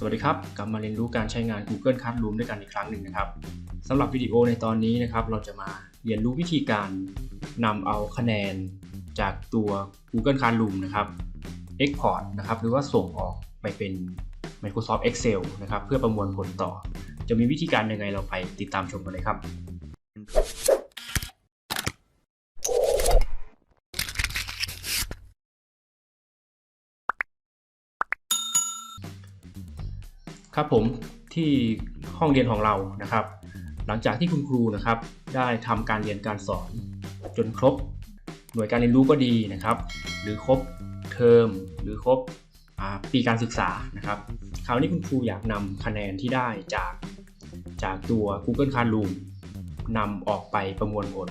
สวัสดีครับ กลับมาเรียนรู้การใช้งาน Google Classroom ด้วยกันอีกครั้งหนึ่งนะครับสำหรับวิดีโอในตอนนี้นะครับ เราจะมาเรียนรู้วิธีการนำเอาคะแนนจากตัว Google Classroom นะครับ Export นะครับ หรือว่าส่งออกไปเป็น Microsoft Excel นะครับ เพื่อประมวลผลต่อ จะมีวิธีการยังไงเราไปติดตามชมกันเลยครับ ครับผมที่ห้องเรียนของเรานะครับ หลังจากที่คุณครูนะครับได้ทำการเรียนการสอนจนครบ หน่วยการเรียนรู้ก็ดีนะครับ หรือครบเทอมหรือครบปีการศึกษานะครับคราวนี้คุณครูอยากนำคะแนนที่ได้จากจากตัว Google Classroom นำออกไปประมวลผล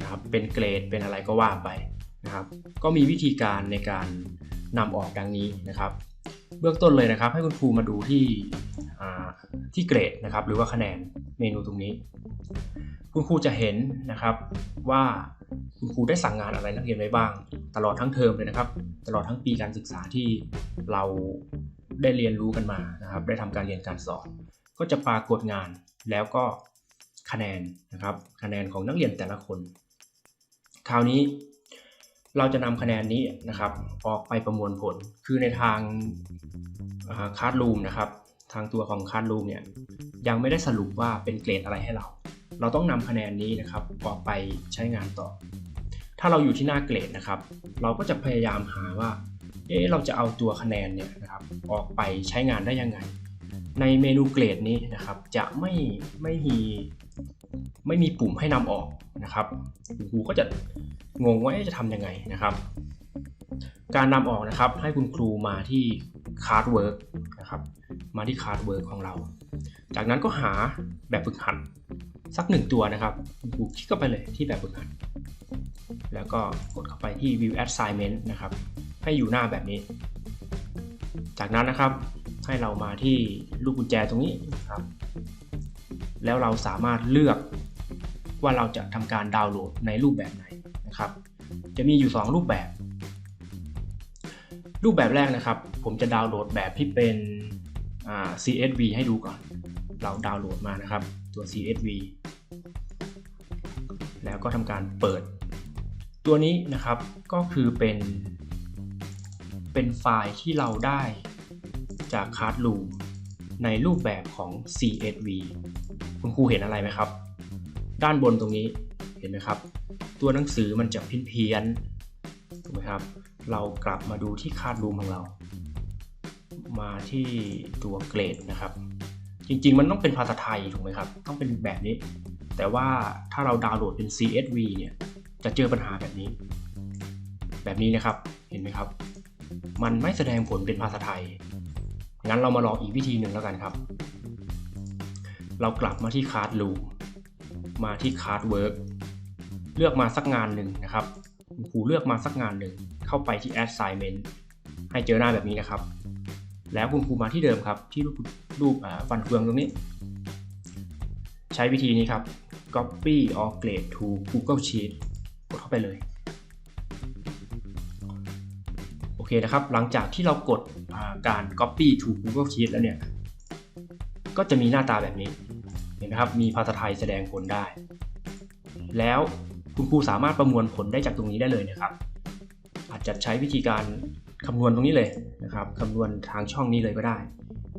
นะครับเป็นเกรดเป็นอะไรก็ว่าไปนะครับ ก็มีวิธีการในการนำออกดังนี้นะครับ เบื้องต้นเลยนะครับ ให้คุณครูมาดูที่ที่เกรดนะครับ หรือว่าคะแนนเมนูตรงนี้ คุณครูจะเห็นนะครับว่าคุณครูได้สั่งงานอะไรนักเรียนไว้บ้าง ตลอดทั้งเทอมเลยนะครับ ตลอดทั้งปีการศึกษาที่เราได้เรียนรู้กันมานะครับ ได้ทำการเรียนการสอนก็จะปรากฏงานแล้วก็คะแนนนะครับ คะแนนของนักเรียนแต่ละคน คราวนี้ เราจะนำคะแนนนี้นะครับออกไปประมวลผล คือในทางคาร์ดรูมนะครับ ทางตัวของคาร์ดรูมเนี่ยยังไม่ได้สรุปว่าเป็นเกรดอะไรให้เรา เราต้องนำคะแนนนี้นะครับออกไปใช้งานต่อ ถ้าเราอยู่ที่หน้าเกรดนะครับ เราก็จะพยายามหาว่า เอ๊ะเราจะเอาตัวคะแนนเนี่ยนะครับออกไปใช้งานได้ยังไง ในเมนูเกรดนี้นะครับจะไม่ไม่มี ไม่มีปุ่มให้นำออกนะครับคุณครูก็จะงงว่าจะทำยังไงนะครับ การนำออกนะครับให้คุณครูมาที่ Card Work นะครับมาที่ Card Work ของเรา จากนั้นก็หาแบบฝึกหัดสักหนึ่งตัวนะครับคุณครูคลิกเข้าไปเลยที่แบบฝึกหัด แล้วก็กดเข้าไปที่ View Assignment นะครับ ให้อยู่หน้าแบบนี้ จากนั้นนะครับให้เรามาที่ลูกกุญแจตรงนี้นะครับ แล้วเราสามารถเลือกว่าเราจะทำการดาวน์โหลดในรูปแบบไหนนะครับ จะมีอยู่ 2 รูปแบบ รูปแบบแรกนะครับ ผมจะดาวน์โหลดแบบที่เป็นอ่า CSV ให้ดูก่อน เราดาวน์โหลดมานะครับ ตัว CSV แล้วก็ทำการเปิด ตัวนี้นะครับก็คือเป็นเป็นไฟล์ที่เราได้จาก Classroom ในรูปแบบของ CSV คุณครูเห็นอะไรไหมครับ ด้านบนตรงนี้เห็นไหมครับ ตัวหนังสือมันจะเพี้ยนเพี้ยนๆถูกไหมครับ เรากลับมาดูที่คาดรูมของเรา มาที่ตัวเกรดนะครับ จริงๆ มันต้องเป็นภาษาไทยถูกไหมครับ ต้องเป็นแบบนี้ แต่ว่าถ้าเราดาวน์โหลดเป็น CSV เนี่ยจะเจอปัญหาแบบนี้ แบบนี้นะครับเห็นไหมครับ มันไม่แสดงผลเป็นภาษาไทยงั้นเรามาลองอีกวิธีหนึ่งแล้วกันครับ เรากลับมาที่ Card Room มาที่ Card Work เลือกมาสักงานหนึ่งนะครับคุณครูเลือกมาสักงานหนึ่งเข้าไปที่ Assignment ให้เจอหน้าแบบนี้นะครับ แล้วคุณครูมาที่เดิมครับ ที่รูปรูปฟันเฟืองตรงนี้ ใช้วิธีนี้ครับ Copy or Grade to Google Sheet กดเข้าไปเลย โอเคนะครับ หลังจากที่เรากดการ Copy to Google Sheet แล้วเนี่ย ก็จะมีหน้าตาแบบนี้ เห็นไหมครับ มีภาษาไทยแสดงผลได้ แล้วคุณครูสามารถประมวลผลได้จากตรงนี้ได้เลยนะครับ อาจจะใช้วิธีการคำนวณตรงนี้เลยนะครับคำนวณทางช่องนี้เลยก็ได้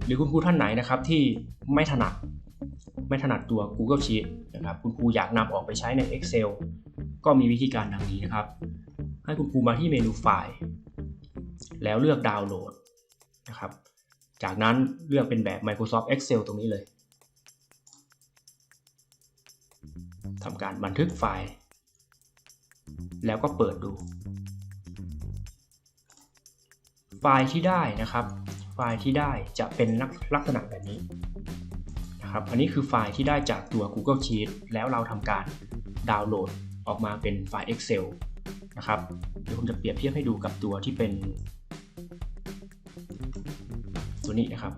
หรือคุณครูท่านไหนนะครับที่ไม่ถนัดไม่ถนัดตัว Google Sheet นะครับ คุณครูอยากนำออกไปใช้ใน Excel ก็มีวิธีการดังนี้นะครับ ให้คุณครูมาที่เมนูไฟล์ แล้วเลือกดาวน์โหลดนะครับ จากนั้นเลือกเป็นแบบ Microsoft Excel ตรงนี้เลย ทำการบันทึกไฟล์ แล้วก็เปิดดู ไฟล์ที่ได้นะครับ ไฟล์ที่ได้จะเป็นลักษณะแบบนี้นะครับ อันนี้คือไฟล์ที่ได้จากตัว Google Sheet แล้วเราทำการดาวน์โหลดออกมาเป็นไฟล์ Excel นะครับเดี๋ยวผมจะเปรียบเทียบให้ดูกับตัวที่เป็น ตัวนี้นะครับ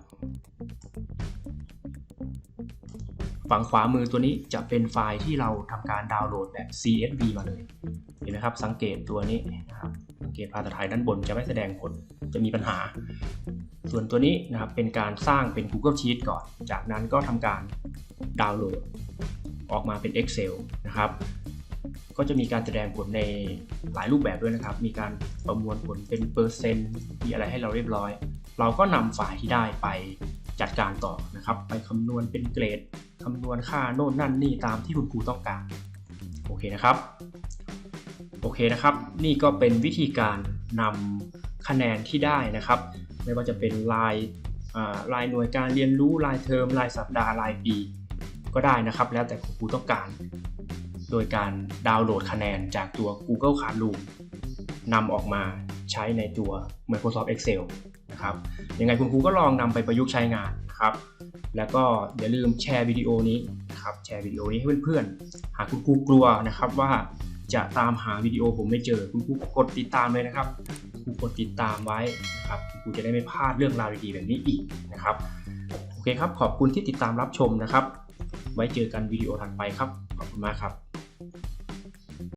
ฝั่งขวามือตัวนี้จะเป็นไฟล์ที่เราทำการดาวน์โหลดแบบ CSV มาเลย เห็นไหมครับ สังเกตตัวนี้นะครับสังเกตภาษาไทยด้านบนจะไม่แสดงผลจะมีปัญหา ส่วนตัวนี้นะครับเป็นการสร้างเป็น Google Sheet ก่อน จากนั้นก็ทำการดาวน์โหลดออกมาเป็น Excel นะครับก็จะมีการแสดงผลในหลายรูปแบบด้วยนะครับ มีการประมวลผลเป็นเปอร์เซ็นต์ มีอะไรให้เราเรียบร้อย เราก็นำไฟล์ที่ได้ไปจัดการต่อนะครับ ไปคำนวณเป็นเกรด คำนวณค่าโน่นนั่นนี่ตามที่คุณครูต้องการ โอเคนะครับ โอเคนะครับ นี่ก็เป็นวิธีการนำคะแนนที่ได้นะครับ ไม่ว่าจะเป็นรายอ่ารายหน่วยการเรียนรู้รายเทอมรายสัปดาห์รายปี ก็ได้นะครับ แล้วแต่คุณครูต้องการ โดยการดาวน์โหลดคะแนนจากตัว Google Classroom นำออกมาใช้ในตัว Microsoft Excel นะครับยังไงคุณครูก็ลองนำไปประยุกต์ใช้งานนะครับ แล้วก็อย่าลืมแชร์วิดีโอนี้ครับแชร์วิดีโอนี้ให้เพื่อนๆ หากคุณครูกลัวนะครับว่าจะตามหาวิดีโอผมไม่เจอคุณครูกดติดตามเลยนะครับครูกดติดตามไว้นะครับคุณครูจะได้ไม่พลาดเรื่องราวดีๆแบบนี้อีกนะครับโอเคครับขอบคุณที่ติดตามรับชมนะครับ ไว้เจอกันวิดีโอถัดไปครับขอบคุณมากครับ